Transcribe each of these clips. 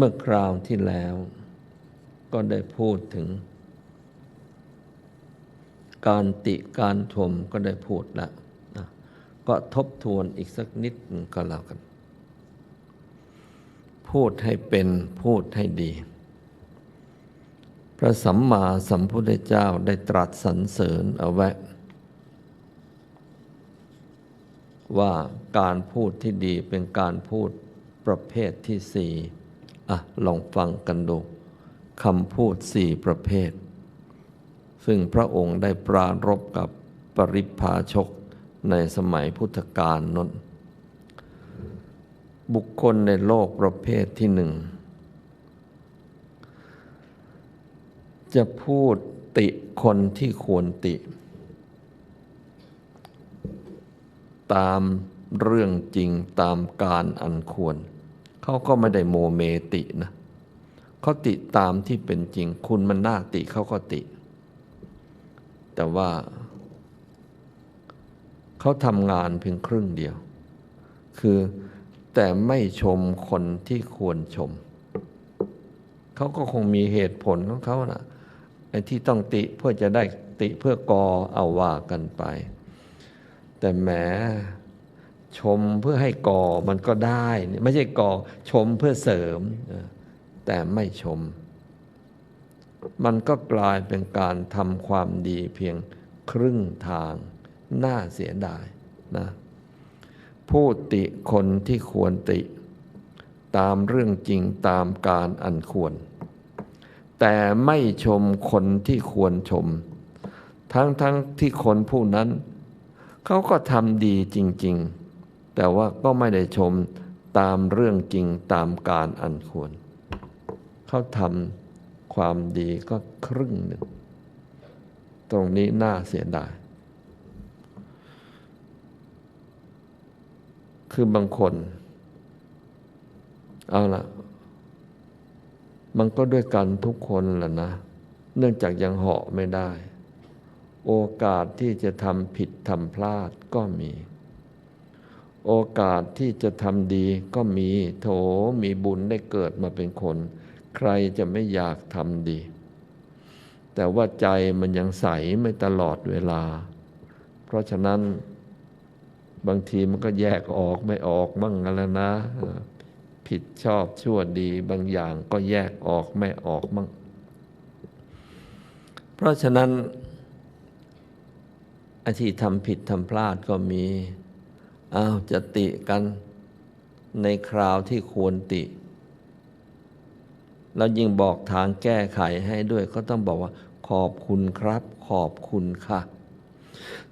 เมื่อคราวที่แล้ว ก็ได้พูดถึง การติการชมก็ได้พูดแล้วนะก็ทบทวนอีกสักนิดก็แล้วกัน พูดให้เป็นพูดให้ดี พระสัมมาสัมพุทธเจ้าได้ตรัสสรรเสริญเอาไว้ว่าการพูดที่ดีเป็นการพูดประเภทที่สี่ อะลองฟังกันดูคำพูดสี่ประเภท ซึ่งพระองค์ได้ปรารบกับปริพาชกในสมัยพุทธกาลนนบุคคลในโลกประเภทที่หนึ่ง จะพูดติคนที่ควรติ ตามเรื่องจริงตามการอันควร เขาก็ไม่ได้โมเมตินะเขาติตามที่เป็นจริง คุณมันน่าติเขาก็ติ แต่ว่าเขาทำงานเพียงครึ่งเดียว คือแต่ไม่ชมคนที่ควรชม เขาก็คงมีเหตุผลของเขานะไอ้ที่ต้องติเพื่อจะได้ติเพื่อกอเอาว่ากันไป แต่แหม ชมเพื่อให้ก่อมันก็ได้ ไม่ใช่ก่อชมเพื่อเสริม แต่ไม่ชม มันก็กลายเป็นการทำความดีเพียงครึ่งทาง น่าเสียดายนะพูดติคนที่ควรติ ตามเรื่องจริงตามการอันควร แต่ไม่ชมคนที่ควรชม ทั้งทั้งที่คนผู้นั้น เขาก็ทำดีจริง ๆ แต่ว่าก็ไม่ได้ชมตามเรื่องจริงตามการอันควร เขาทำความดีก็ครึ่งหนึ่ง ตรงนี้น่าเสียดาย คือบางคน เอาละมันก็ด้วยกันทุกคนแหละนะ เนื่องจากยังเหาะไม่ได้ โอกาสที่จะทำผิดทำพลาดก็มี โอกาสที่จะทำดีก็มีโถมีบุญได้เกิดมาเป็นคน ใครจะไม่อยากทำดี แต่ว่าใจมันยังใสไม่ตลอดเวลา เพราะฉะนั้นบางทีมันก็แยกออกไม่ออกบ้างแล้วนะ ผิดชอบชั่วดีบางอย่างก็แยกออกไม่ออกบ้างเพราะฉะนั้นอาที่ทำผิดทำพลาดก็มี อ้าวจะติกันในคราวที่ควรติ แล้วยิ่งบอกทางแก้ไขให้ด้วยก็ต้องบอกว่า ขอบคุณครับ ขอบคุณค่ะ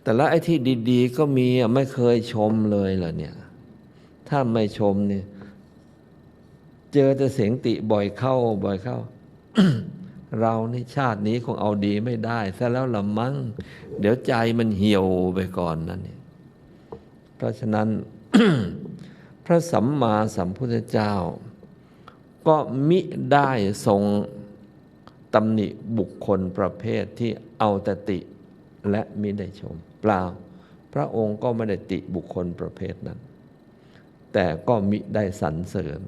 แต่ละไอ้ที่ดีๆ ก็มีไม่เคยชมเลยเหรอเนี่ย ถ้าไม่ชมเนี่ยเจอแต่เสียงติบ่อยเข้าบ่อยเข้าเราในชาตินี้คงเอาดีไม่ได้ซะแล้วละมั้งเดี๋ยวใจมันเหี่ยวไปก่อนนั่นนี่ เพราะฉะนั้นพระสัมมาสัมพุทธเจ้า ก็มิได้ทรงตำหนิบุคคลประเภทที่เอาแต่ติและมิได้ชม เปล่า พระองค์ก็ไม่ได้ติบุคคลประเภทนั้น แต่ก็มิได้สรรเสริญ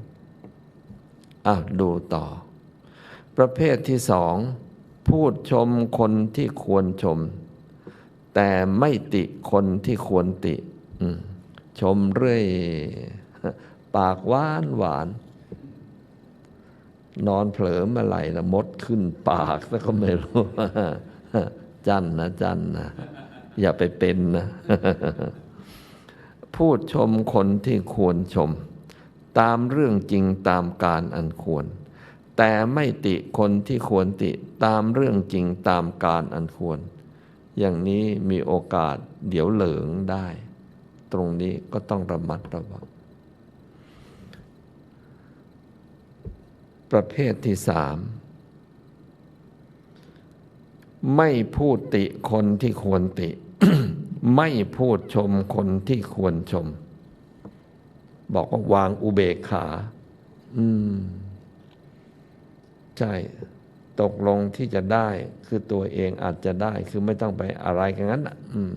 อะดูต่อ ประเภทที่สองพูดชมคนที่ควรชม แต่ไม่ติคนที่ควรติ ชมเรื่อย ปากหวานหวาน นอนเผลอเมื่อไหร่ละมดขึ้นปากแล้วก็ไม่รู้จันนะจันนะอย่าไปเป็นนะ พูดชมคนที่ควรชม ตามเรื่องจริงตามการอันควร แต่ไม่ติคนที่ควรติตามเรื่องจริงตามการอันควร อย่างนี้มีโอกาสเดี๋ยวเหลิงได้ ตรงนี้ก็ต้องระมัดระวัง ประเภทที่สามไม่พูดติคนที่ควรติ ไม่พูดชมคนที่ควรชม บอกว่าวางอุเบกขา อืม ใช่ ตกลงที่จะได้คือตัวเองอาจจะได้คือไม่ต้องไปอะไรกันนั้นอืม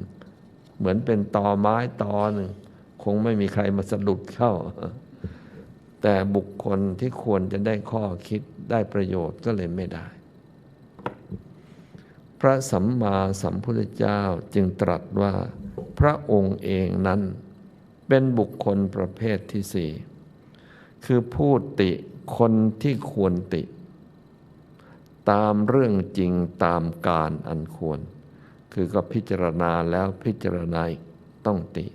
เหมือนเป็นตอไม้ตอหนึ่ง คงไม่มีใครมาสะดุดเข้า แต่บุคคลที่ควรจะได้ข้อคิดได้ประโยชน์ก็เลยไม่ได้ พระสัมมาสัมพุทธเจ้าจึงตรัสว่าพระองค์เองนั้นเป็นบุคคลประเภทที่สี่คือพูดติคนที่ควรติ ตามเรื่องจริงตามการอันควร คือก็พิจารณาแล้วพิจารณาต้องติ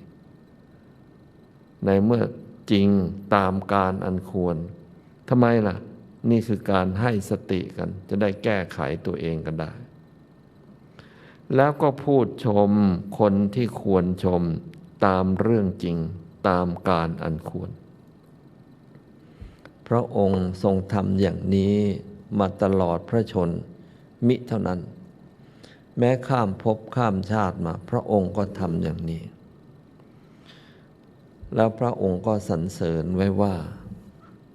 ในเมื่อจริงตามการอันควรทำไมล่ะ นี่คือการให้สติกัน จะได้แก้ไขตัวเองกันได้ แล้วก็พูดชมคนที่ควรชมตามเรื่องจริงตามการอันควร พระองค์ทรงทำอย่างนี้มาตลอดพระชนมิเท่านั้น แม้ข้ามภพข้ามชาติมา พระองค์ก็ทำอย่างนี้ แล้วพระองค์ก็สรรเสริญไว้ว่า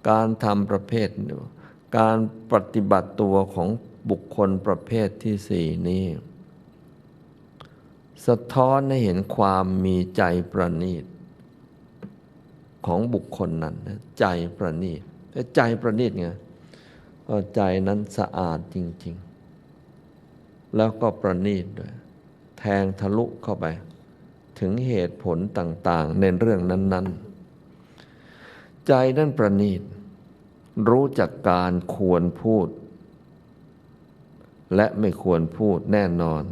การทำประเภท การปฏิบัติตัวของบุคคลประเภทที่สี่นี้ สะท้อนให้เห็นความมีใจประณีต ของบุคคลนั้นใจประณีตใจประณีตไงก็ใจนั้นสะอาดจริง ๆ แล้วก็ประณีตด้วย แทงทะลุเข้าไป ถึงเหตุผลต่าง ๆ ในเรื่องนั้น ๆ ใจนั้นประณีต รู้จักการควรพูด และไม่ควรพูดแน่นอน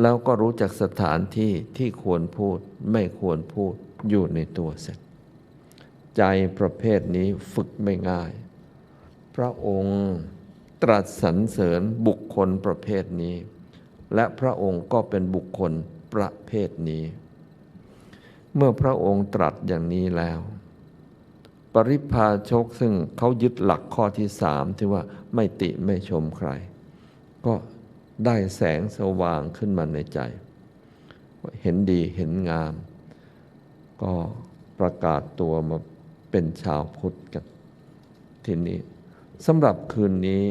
แล้วก็รู้จักสถานที่ที่ควรพูดไม่ควรพูดอยู่ในตัวเสร็จ ใจประเภทนี้ฝึกไม่ง่าย พระองค์ ตรัสสรรเสริญบุคคลประเภทนี้ และพระองค์ก็เป็นบุคคลประเภทนี้ เมื่อพระองค์ตรัสอย่างนี้แล้ว ปริพาชกซึ่งเขายึดหลักข้อที่สามที่ว่าไม่ติไม่ชมใคร ก็ได้แสงสว่างขึ้นมาในใจ เห็นดีเห็นงาม ก็ประกาศตัวมาเป็นชาวพุทธกันทีนี้ สำหรับคืนนี้